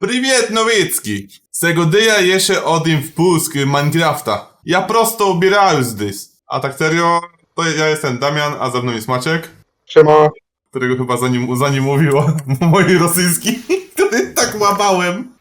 Привет, Новицкий! Сегодня jeszcze один впуск Minecrafta. Ja prosto ubierałem здесь. A tak serio, to ja jestem Damian, a ze mną jest Maciek, Siema. którego chyba zanim, zanim mówiło moi rosyjski, który tak łapałem.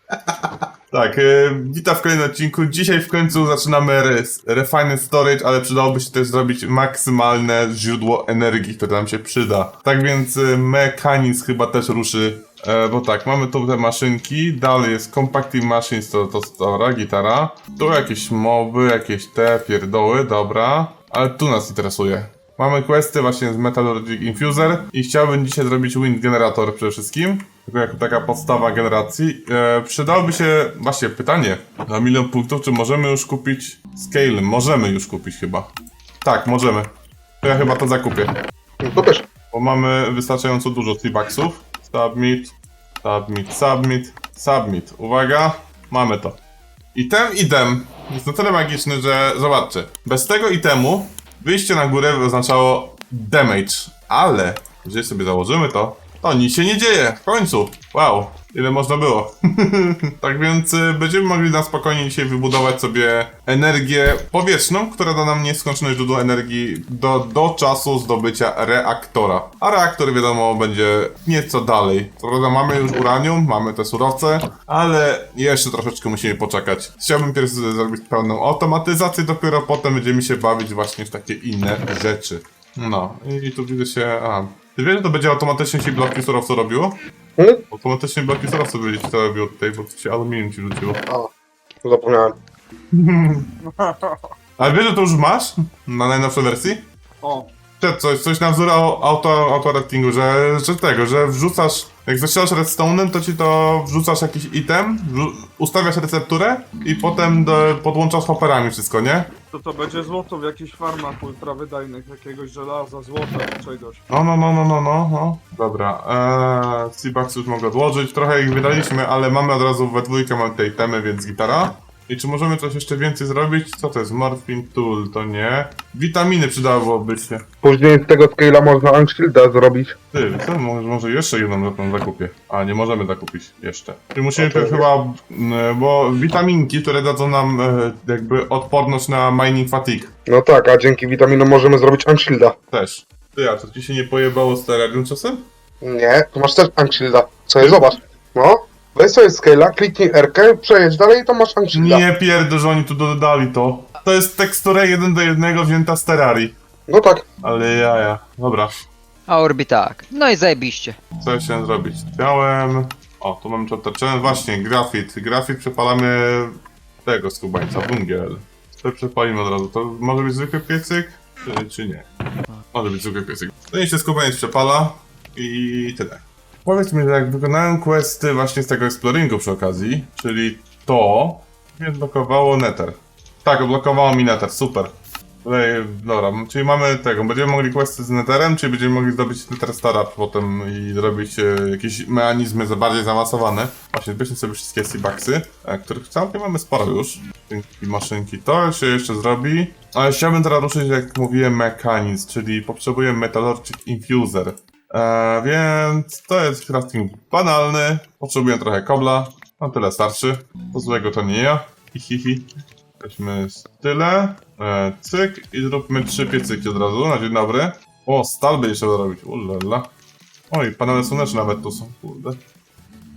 tak, e, witam w kolejnym odcinku. Dzisiaj w końcu zaczynamy res, Refined Storage, ale przydałoby się też zrobić maksymalne źródło energii, które nam się przyda. Tak więc e, mechanizm chyba też ruszy, e, bo tak, mamy tu te maszynki, dalej jest Compacting Machines, to, to stora, gitara. Tu jakieś mowy, jakieś te pierdoły, dobra. Ale tu nas interesuje. Mamy questy właśnie z Metallurgic Infuser i chciałbym dzisiaj zrobić wind generator przede wszystkim. Tylko jako taka podstawa generacji. E, przydałoby się, właśnie pytanie, na milion punktów, czy możemy już kupić scale? Możemy już kupić chyba. Tak, możemy. To ja chyba to zakupię. No to też. Bo mamy wystarczająco dużo T-Baxów. Submit, submit, submit, submit. Uwaga, mamy to. Item, item jest na tyle magiczny, że zobaczcie. Bez tego itemu wyjście na górę oznaczało damage, ale jeżeli sobie założymy to, to nic się nie dzieje. W końcu. Wow, ile można było. tak więc y, będziemy mogli na spokojnie dzisiaj wybudować sobie energię powietrzną, która da nam nieskończone źródło energii do, do czasu zdobycia reaktora. A reaktor wiadomo będzie nieco dalej. Co prawda mamy już uranium, mamy te surowce, ale jeszcze troszeczkę musimy poczekać. Chciałbym pierw z- zrobić pełną automatyzację, dopiero potem będziemy się bawić właśnie w takie inne rzeczy. No i tu widzę się... wiesz, że to będzie automatycznie ci bloki surowca robiło? Hmm? Automatycznie bloki surowca będzie ci to robiło tutaj, bo to się aluminium ci rzuciło. A, zapomniałem. Ale wiesz, że to już masz? Na najnowszej wersji? O, coś, coś na wzór au- auto, autoratingu, że, że tego, że wrzucasz, jak zastrzelasz redstone'em, to ci to wrzucasz jakiś item, ustawiasz recepturę i potem do, podłączasz hopperami wszystko, nie? to to będzie złoto w jakichś farmach ultrawydajnych, jakiegoś żelaza, złota czy czegoś. No, no, no, no, no, no, no. Dobra, eee, Seabucks już mogę odłożyć, trochę ich wydaliśmy, ale mamy od razu we dwójkę mamy te itemy, więc gitara. I czy możemy coś jeszcze więcej zrobić? Co to jest? Morphine Tool, to nie. Witaminy przydałoby się. Później z tego scale'a można Ankshielda zrobić. Ty, co? Może, może jeszcze jedną tą zakupię. A, nie możemy zakupić jeszcze. I musimy to chyba, m, bo witaminki, które dadzą nam e, jakby odporność na mining fatigue No tak, a dzięki witaminom możemy zrobić Ankshielda. też. Ty, a to ci się nie pojebało z terrarium czasem? Nie, tu masz też Ankshielda. Co jest, zobacz. No, weź sobie scale'a, kliknij R-kę, przejedź dalej i to masz Ankshielda. Nie pierdol, że oni tu dodali to. To jest tekstura 1 do 1 wzięta z terrarii. No tak. Ale jaja. Dobra, A Orbi tak. No i zajebiście. co ja chciałem zrobić? Chciałem... O, tu mamy chapter challenge. Właśnie, grafit. Grafit przepalamy tego skubańca, bungiel. To przepalimy od razu. To może być zwykły piecyk? Czy, czy nie? Może być zwykły piecyk. To niech się skubaniec przepala i tyle. Powiedz mi, że jak wykonałem questy właśnie z tego exploringu przy okazji, czyli to mnie odblokowało Nether. Tak, odblokowało mi Nether, super. Tutaj, dobra, czyli mamy tego, będziemy mogli questy z Netherem, czyli będziemy mogli zdobyć Nether Stara potem i zrobić e, jakieś mechanizmy za bardziej zaawansowane. Właśnie, zbierzmy sobie wszystkie Seabucksy, e, których całkiem mamy sporo już. Dzięki maszynki to się jeszcze zrobi. Ale chciałbym teraz ruszyć, jak mówiłem, mechanizm, czyli potrzebuję Metallurgic Infuser. E, więc to jest crafting banalny. Potrzebuję trochę kobla. No tyle starczy. To złego to nie ja. Hihihi. Weźmy tyle. E, cyk i zróbmy trzy piecyki od razu. Na dzień dobry. O, stal będzie trzeba robić. Ulala. Oj, panele słoneczne nawet tu są. Kurde.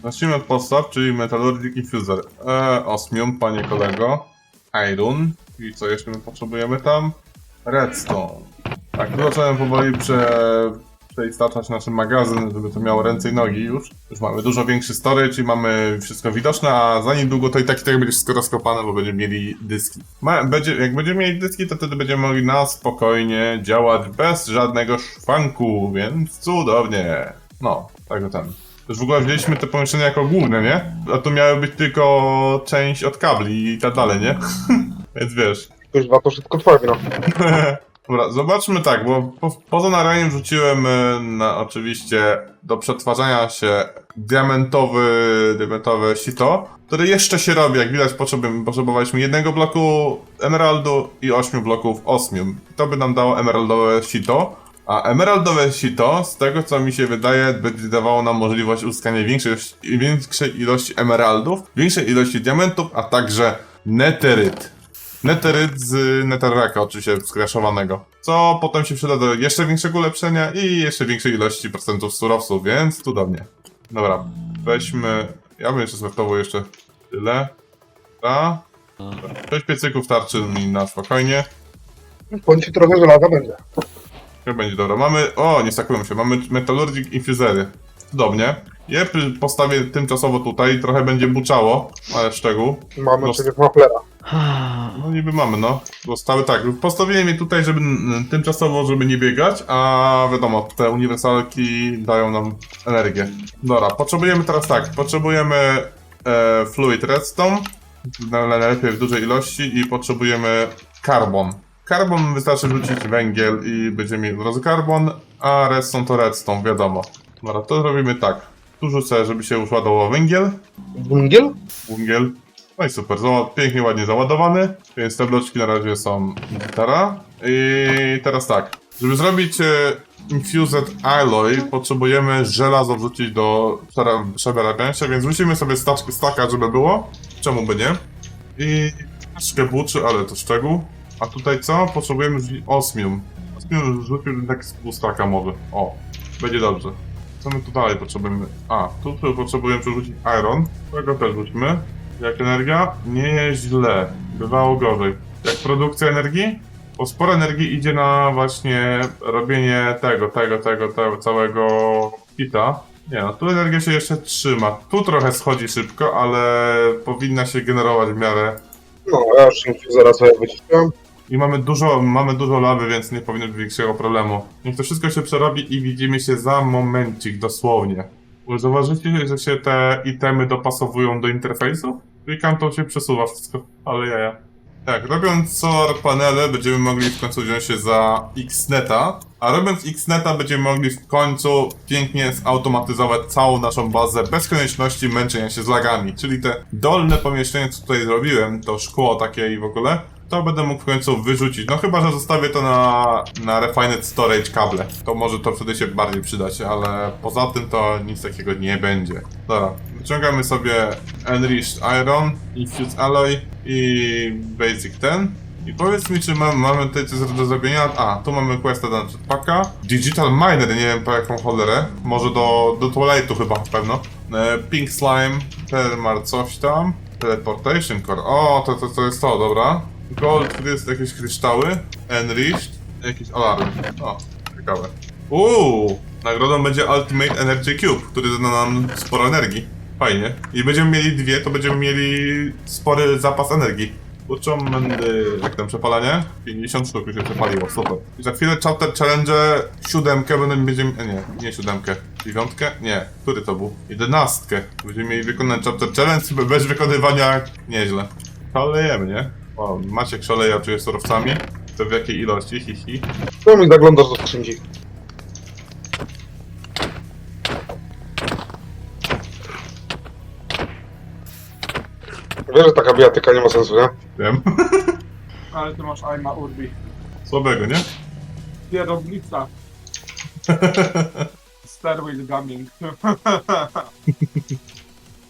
Zacznijmy od podstaw, czyli Metallurgic Infuser. E, osmium, panie kolego. Iron. I co jeszcze my potrzebujemy tam? Redstone. Tak, tu zacząłem powoli prze... przeistaczać nasz magazyn, żeby to miało ręce i nogi już. Już mamy dużo większy storage i mamy wszystko widoczne, a za niedługo to i tak i tak będzie wszystko rozkopane, bo będziemy mieli dyski. Ma, będzie, jak będziemy mieli dyski, to wtedy będziemy mogli na spokojnie działać bez żadnego szwanku, więc cudownie. No, tak ten. Już w ogóle wzięliśmy te pomieszczenia jako główne, nie? A tu miały być tylko część od kabli i tak dalej, nie? Więc wiesz. Kuźwa, to wszystko twoja wina. Dobra, zobaczmy tak, bo po, poza naraniem wrzuciłem y, na, oczywiście do przetwarzania się diamentowy, diamentowe sito, które jeszcze się robi, jak widać potrzebowaliśmy jednego bloku emeraldu i ośmiu bloków osmium. To by nam dało emeraldowe sito, A emeraldowe sito, z tego co mi się wydaje, będzie dawało nam możliwość uzyskania większej, większej ilości emeraldów, większej ilości diamentów, a także neteryt. Neteryt z netherracka oczywiście skraszowanego. Co potem się przyda do jeszcze większego ulepszenia i jeszcze większej ilości procentów surowców, więc cudownie. Dobra, weźmy... Ja bym jeszcze zwratował jeszcze tyle. Ta. Sześć piecyków starczy mi na spokojnie. Bądź trochę żelaza będzie. To będzie dobra. Mamy. O, nie stakują się. Mamy Metallurgic Infusery. Cudownie. Je postawię tymczasowo tutaj, trochę będzie buczało, ale szczegół. Mamy No. przecież maflera. No niby mamy, no. Zostały tak. Postawiłem je tutaj, żeby tymczasowo, żeby nie biegać, a wiadomo, te uniwersalki dają nam energię. Dobra, potrzebujemy teraz tak. Potrzebujemy e, fluid redstone, na- na- najlepiej w dużej ilości i potrzebujemy carbon. Carbon wystarczy wrzucić węgiel i będziemy mieli od razu carbon, a redstone to redstone, wiadomo. Dobra, to zrobimy tak. Tu rzucę, żeby się już ładował węgiel. Bungiel? Węgiel. No i super, pięknie, ładnie załadowany, więc te bloczki na razie są gitara. I teraz tak, żeby zrobić e, Infused Alloy, potrzebujemy żelazo wrzucić do przera- przerabiania się, więc wrzucimy sobie staczkę staka, żeby było. Czemu by nie? I troszkę buczy, ale to szczegół. A tutaj co? Potrzebujemy osmium. Osmium rzucił tak z pół staka może. O, będzie dobrze. Co my tu dalej potrzebujemy? A, tu potrzebujemy przerzucić iron. Tego też rzućmy. Jak energia? Nie jest źle. Bywało gorzej. Jak produkcja energii? Bo sporo energii idzie na właśnie robienie tego, tego, tego, tego całego kita. Nie no, tu energia się jeszcze trzyma. Tu trochę schodzi szybko, ale powinna się generować w miarę. No, ja już infuzera sobie wyciszyłem. I mamy dużo, mamy dużo lawy, więc nie powinno być większego problemu. Niech to wszystko się przerobi i widzimy się za momencik, dosłownie. Zauważycie, że się te itemy dopasowują do interfejsu? Klikam, to się przesuwa wszystko, ale jaja. Tak, robiąc solar panele będziemy mogli w końcu wziąć się za Xneta, a robiąc Xneta będziemy mogli w końcu pięknie zautomatyzować całą naszą bazę bez konieczności męczenia się z lagami. Czyli te dolne pomieszczenie, co tutaj zrobiłem, to szkło takie i w ogóle, to będę mógł w końcu wyrzucić. No chyba, że zostawię to na, na Refined Storage kable. To może to wtedy się bardziej przydać, ale poza tym to nic takiego nie będzie. Dobra, wyciągamy sobie Enriched Iron, Infused Alloy i Basic ten. I powiedz mi, czy mam, mamy tutaj coś do zrobienia? A, tu mamy questa do jetpacka. Digital Miner, nie wiem po jaką cholerę. Może do, do toaletu chyba, pewno. E, Pink Slime, Thermal coś tam. Teleportation Core. O, to, to, to jest to, dobra. Gold, tu jest jakieś kryształy. Enriched. Jakiś alarm. O, ciekawe. Uuu, nagrodą będzie Ultimate Energy Cube, który da nam sporo energii. Fajnie. I będziemy mieli dwie, to będziemy mieli spory zapas energii. Uczomędy, jak tam przepalanie? 50 sztuk już się przepaliło, super. I za chwilę chapter challenge siódemkę będę będziemy, e, nie, nie siódemkę, dziewiątkę? Nie, który to był? Jedenastkę. Będziemy mieli wykonać chapter challenge bez wykonywania, nieźle. Szalejemy, nie? O, Maciek szaleja, czuje surowcami. To w jakiej ilości, hi hi. Co mi zaglądasz do skrzynki? Wiesz, że taka bijatyka nie ma sensu, nie? Wiem. Ale ty masz Aima Urbi. Słabego, nie? Kierownica. Stairwheel Gaming.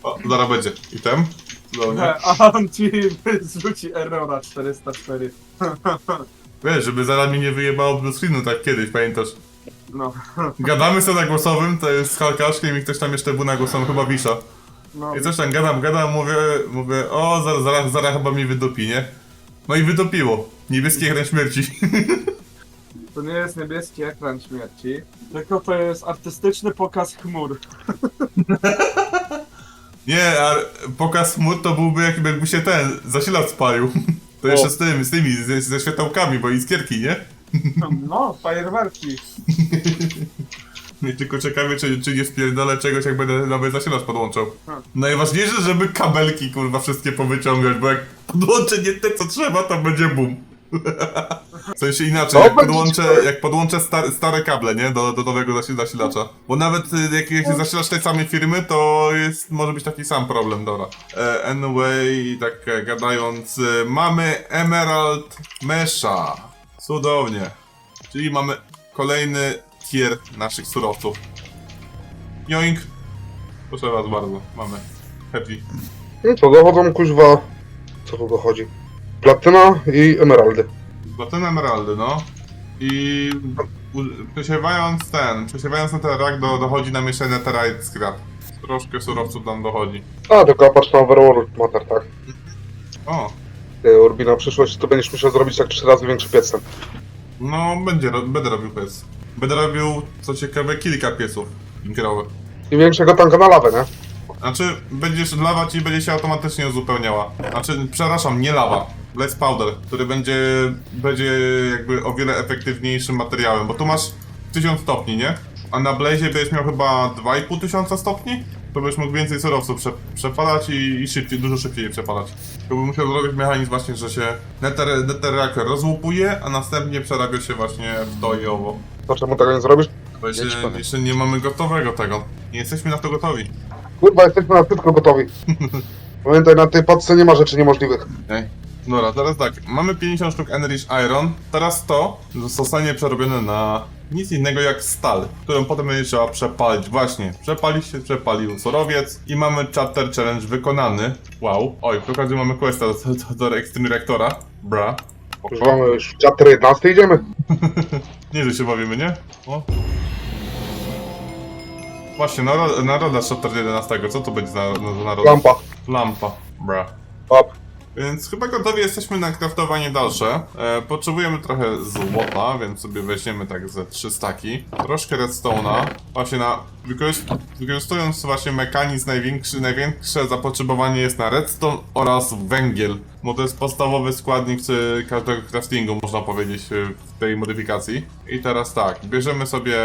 O, zaraz będzie. I tem? Cudownie. A on ci zrzuci errora 404. Wiesz, żeby zaraz mnie nie wyjebało blue screenu, tak kiedyś, pamiętasz? No, Gadamy sobie na głosowym, to jest z Halkaszkiem i ktoś tam jeszcze był na głosowym, chyba Wisza. no. I coś tam gadam, gadam, mówię, mówię, o, zaraz, zaraz, zaraz chyba mi wydupi, nie? No i wydupiło. Niebieski ekran śmierci. To nie jest niebieski ekran śmierci, tylko to jest artystyczny pokaz chmur. Nie, a pokaz chmur to byłby jakby jakby się ten zasilacz spalił. To jeszcze O. z tym, z tymi, ze, ze światełkami, bo iskierki, nie? No, fajerwerki. Mnie tylko ciekawie, czy, czy nie spierdolę czegoś, jak będę nowy zasilacz podłączał. Hmm. Najważniejsze, żeby kabelki, kurwa, wszystkie powyciągać, bo jak podłączę nie te, co trzeba, to będzie boom. W sensie inaczej, To jak podłączę, jak podłączę stare, stare kable, nie? Do, do nowego zasi- zasilacza. Bo nawet y, jak, jak jest zasilacz tej samej firmy, to jest, może być taki sam problem, dobra. E, anyway, tak e, gadając, e, mamy Emerald Mesha. Cudownie. Czyli mamy kolejny tier naszych surowców. Joink. Proszę was bardzo, mamy. Happy. No co, dochodzą kuźwa... Co tu dochodzi? Platyna i emeraldy. Platyna emeraldy, no. I przesiewając ten, przesiewając netherrack do, dochodzi nam jeszcze netherite scrap. Troszkę surowców tam dochodzi. A, tylko patrz na Overworld Matter, tak. O, Ty, Urbi, na przyszłość to będziesz musiał zrobić tak trzy razy większy piec no będzie, będę robił piec. Będę robił, co ciekawe, kilka pieców linkerowych. I większego tanka na lawę, nie? Znaczy, będziesz lawa ci będzie się automatycznie uzupełniała. Znaczy, przepraszam, nie lawa. Blaze Powder, który będzie, będzie jakby o wiele efektywniejszym materiałem, bo tu masz 1000 stopni, nie? A na Blaze będziesz miał chyba 2500 stopni? To byś mógł więcej surowców prze, przepalać i, i szybciej, dużo szybciej je przepalać. To bym musiał zrobić mechanizm właśnie, że się nether, netherrack rozłupuje, a następnie przerabia się właśnie w to i owo. To czemu tego nie zrobisz? Bo jeszcze, ci powiem. jeszcze nie mamy gotowego tego. Nie jesteśmy na to gotowi. Kurwa, jesteśmy na wszystko gotowi. Pamiętaj, na tej podce nie ma rzeczy niemożliwych. Ej. Dobra, teraz tak, mamy 50 sztuk Enrich Iron, teraz to zostanie przerobione na nic innego jak stal, którą potem będzie trzeba przepalić. Właśnie, przepalić się, przepalił surowiec i mamy chapter challenge wykonany. Wow, oj, przy okazji mamy questa do, do, do Extreme Reactora. Bra. Już mamy już chapter 11 idziemy. Nie, że się bawimy, nie? O. Właśnie, naro- naroda chapter 11, co to będzie za, za naroda? Lampa. Lampa. Bra. Up. Więc chyba gotowi jesteśmy na kraftowanie dalsze. E, potrzebujemy trochę złota, więc sobie weźmiemy tak ze trzy staki. Troszkę redstone'a. Właśnie na... wykorzys- Wykorzystując właśnie mechanizm największy, największe zapotrzebowanie jest na redstone oraz węgiel. Bo to jest podstawowy składnik każdego craftingu, można powiedzieć, e, w tej modyfikacji. I teraz tak, bierzemy sobie,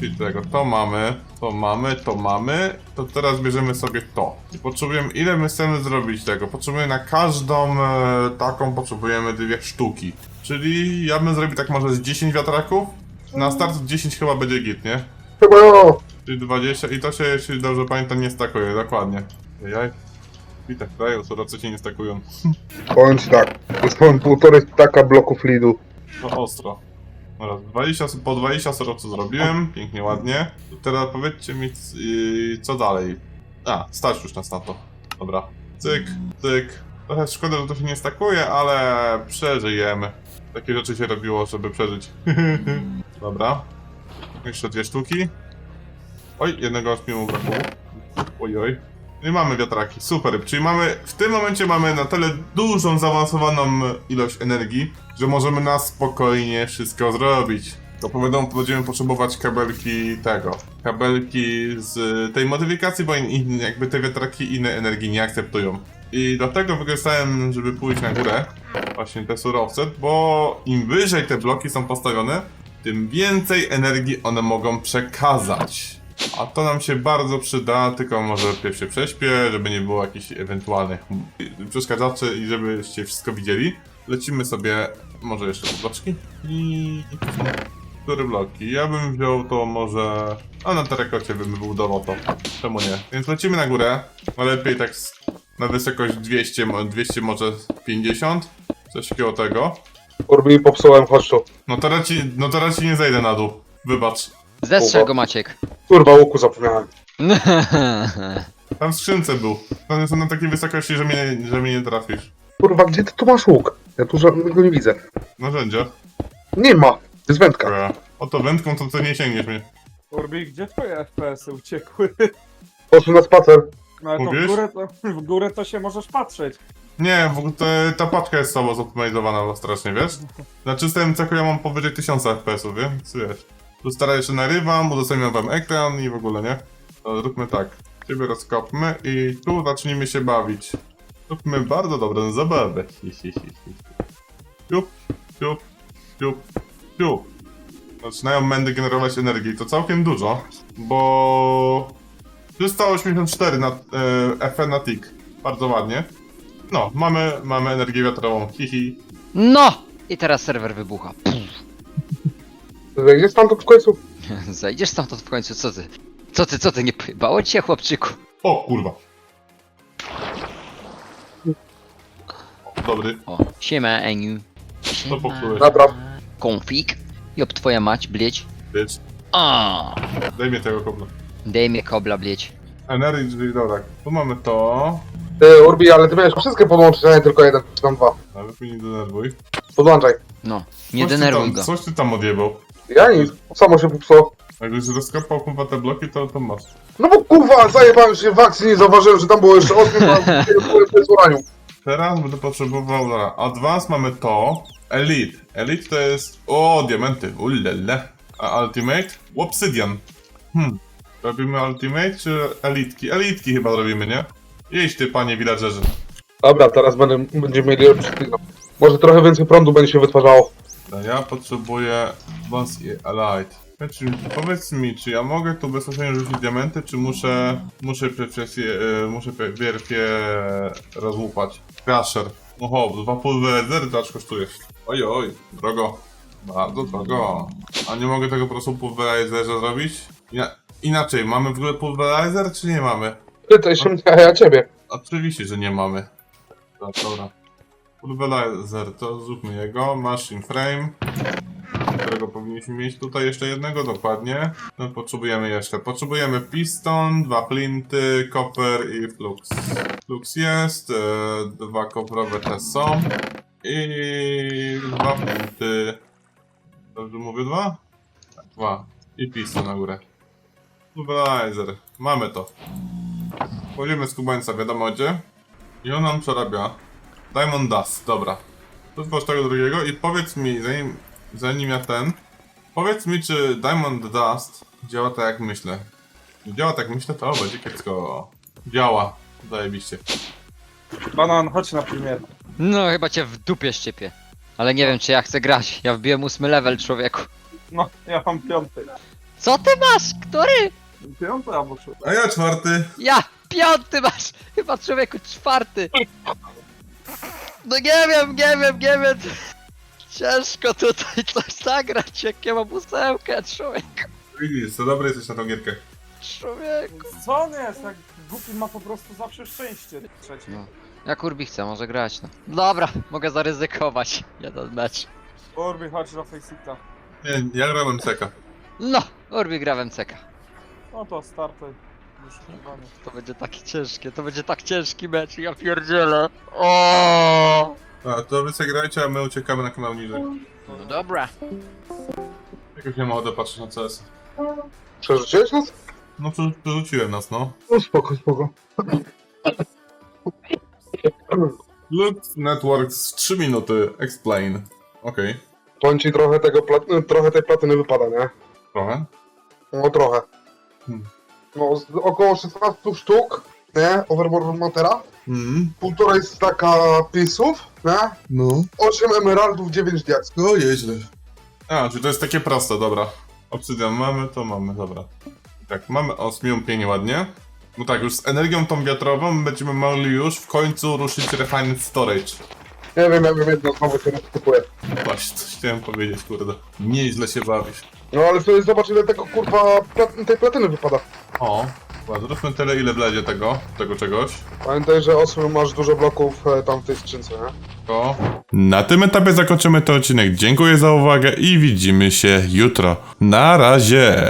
czyli tego, to mamy, to mamy, to mamy, to teraz bierzemy sobie to. I potrzebujemy, ile my chcemy zrobić tego? Potrzebujemy na każdą e, taką, potrzebujemy dwie sztuki. Czyli ja bym zrobił tak może z 10 wiatraków. Na start 10 chyba będzie git, nie? Chyba. Czyli 20 i to się, jeśli dobrze pamiętam, nie stakuje, dokładnie. Jaj. I tak dają, surowce się nie stakują. Powiem ci tak. Dostałem półtorej staka bloków lidu. No ostro. Dobra, 20, po 20 surowców zrobiłem, pięknie, ładnie. Teraz powiedzcie mi, yy, co dalej. A, stać już nas na to. Dobra. Cyk, cyk. Trochę szkoda, że to się nie stakuje, ale przeżyjemy. Takie rzeczy się robiło, żeby przeżyć. Dobra. Jeszcze dwie sztuki. Oj, jednego aż mi. Oj, oj. I mamy wiatraki, super. Czyli mamy, w tym momencie mamy na tyle dużą, zaawansowaną ilość energii, że możemy na spokojnie wszystko zrobić. To powiedzą, będziemy potrzebować kabelki tego. Kabelki z tej modyfikacji, bo in, jakby te wiatraki innej energii nie akceptują. I dlatego wykorzystałem, żeby pójść na górę, właśnie te surowce, bo im wyżej te bloki są postawione, tym więcej energii one mogą przekazać. A to nam się bardzo przyda, tylko może pierw się prześpię, żeby nie było jakichś ewentualnych przeszkadzaczy i żebyście wszystko widzieli. Lecimy sobie, może jeszcze te bloczki i... Które bloki? Ja bym wziął to może... A na terekocie bym wybudował to. Czemu nie? Więc lecimy na górę, lepiej tak na wysokość 200, mo- 200 może 50. Coś takiego tego. Urbi popsułem, chodź tu. No teraz ci, no teraz ci nie zejdę na dół. Wybacz. Zestrzel go Maciek. Kurwa, łuku zapomniałem. Tam w skrzynce był. One jest na takiej wysokości, że mnie, że mnie nie trafisz. Kurwa, gdzie ty tu masz łuk? Ja tu żadnego nie widzę. Narzędzia. Nie ma. To jest wędka. Bra. Oto wędką to, to nie sięgniesz mnie. Urbi, gdzie twoje FPS-y uciekły? Poszły na spacer. No ale to w Mówisz? górę, to w górę to się możesz patrzeć. Nie, w ogóle te, ta paczka jest słabo zoptymalizowana strasznie, wiesz? Na czystym ceku ja mam powyżej 1000 FPS-ów, więc wiesz. Tu stara jeszcze narywam, udostępniam wam ekran i w ogóle, nie? To zróbmy tak. Ciebie rozkopmy i tu zacznijmy się bawić. Zróbmy bardzo dobrą zabawę. Siup, siup, siup, siup. Zaczynają mędy generować energię i to całkiem dużo, bo 384 na, e, FN na tick. Bardzo ładnie. No, mamy, mamy energię wiatrową. Hihi. No! I teraz serwer wybucha. Zejdziesz tam to w końcu? Zajdziesz stamtąd w końcu, co ty? Co ty, co ty, nie pojebało cię, chłopczyku? O kurwa. Dobry. O, siema, Eniu. To popsułeś. Dobra. Konfig. Job twoja mać, blieć. Bitch. O, Daj mi tego kobla. daj mnie kobla, blieć. Energy, dobra. Tu mamy to. Ty, Urbi, ale ty miałeś wszystkie podłączyć, a nie tylko jeden, czy tam dwa. Nawet mnie nie denerwuj. Podłączaj. No, nie Coś ty denerwuj tam, go. Coś ty tam odjebał. Ja nic, samo się popsuło. Jakbyś rozkopał kurwa te bloki, to, to masz. No bo kurwa, zajebałem się w akcji, nie zauważyłem, że tam było jeszcze 8, a byłem złoraniu. Teraz będę potrzebował, dobra, Advance mamy to. Elite. Elite to jest, o, diamenty, ulele. A Ultimate? Obsidian. Hmm. Robimy Ultimate czy Elitki? Elitki chyba robimy, nie? Jeźdź ty, panie villagerze. Dobra, teraz będę, będziemy mieli. Może trochę więcej prądu będzie się wytwarzało. Dobra, Ja potrzebuję Advance i Elite. Znaczy, powiedz mi, czy ja mogę tu bezpośrednio rzucić diamenty, czy muszę, muszę przez je, e, muszę pierw je rozłupać? Crusher. Oho, dwa pulweryzery to aż kosztuje. Oj, oj, drogo. Bardzo drogo. A nie mogę tego po prostu pulwerizerze zrobić? Ina inaczej, mamy w ogóle pulwerizer, czy nie mamy? Pytaj się mnie, a ja ciebie. Oczywiście, że nie mamy. Dobra, dobra. Pulverizer, to zróbmy jego. Machine frame. Którego powinniśmy mieć tutaj jeszcze jednego, dokładnie. No, potrzebujemy jeszcze. Potrzebujemy piston, dwa flinty, copper i flux. Flux jest, e, dwa koprowe też są. I dwa flinty. Dobrze mówię dwa? Dwa. I piston na górę. Pulverizer. Mamy to. Wchodzimy z kubańca, wiadomo gdzie. I on nam przerabia. Diamond Dust, dobra. To zbocz tego drugiego i powiedz mi, zanim, zanim ja ten... Powiedz mi, czy Diamond Dust działa tak jak myślę. Działa tak jak myślę, to będzie kiepsko. Działa. Zajebiście. Banan, chodź na premier. No, chyba cię w dupie szczypie. Ale nie wiem, czy ja chcę grać. Ja wbiłem ósmy level, człowieku. No, ja mam piąty. Co ty masz? Który? Piąty albo szósty. A ja czwarty. Ja! Piąty masz! Chyba człowieku czwarty! No nie wiem, nie wiem, nie wiem. Ciężko tutaj coś zagrać, jak ja mam ósemkę, człowieku. Widzisz, to dobry jesteś na tą gierkę. Człowieku. Co on jest? Jak głupi ma po prostu zawsze szczęście. Trzeci. No. Ja kurbi chcę, może grać, no. Dobra, mogę zaryzykować. Jeden mecz. Urbi, chodź do Faceita. Nie, ja grałem seka. No, Urbi gra w MCK. No to startuj. To będzie takie ciężkie, to będzie tak ciężki mecz, ja pierdzielę. O. A, to wy sobie grajcie, a my uciekamy na kanał niżej. No dobra. Jakoś nie ma ochotę patrzeć na CS. Przerzuciłeś nas? No, przerzu- przerzuciłem nas, no. No spoko, spoko. Look Networks 3 minuty, explain. Okej, Powiem ci trochę tego plat... trochę tej platyny wypada, nie? trochę. No trochę. Hmm. No, z około 16 sztuk, nie? Overboard Matera. Mhm. Półtorej staka pisów, nie? No. 8 emeraldów, 9 diaksów. No, nieźle. A, czy to jest takie proste, dobra. Obsydian mamy, to mamy, dobra. Tak, mamy osmium pienie ładnie. No tak, już z energią tą wiatrową będziemy mogli już w końcu ruszyć Refined Storage. Nie wiem, ja wiem jedno, znowu się roztypuję. Właśnie, coś chciałem powiedzieć, kurde. Nieźle się bawisz. No ale sobie zobacz ile tego kurwa plat- tej platyny wypada. O, dobra, zróbmy tyle, ile wlezie tego, tego czegoś. Pamiętaj, że osły masz dużo bloków e, tam w tej skrzynce, nie? To. Na tym etapie zakończymy ten odcinek. Dziękuję za uwagę i widzimy się jutro. Na razie.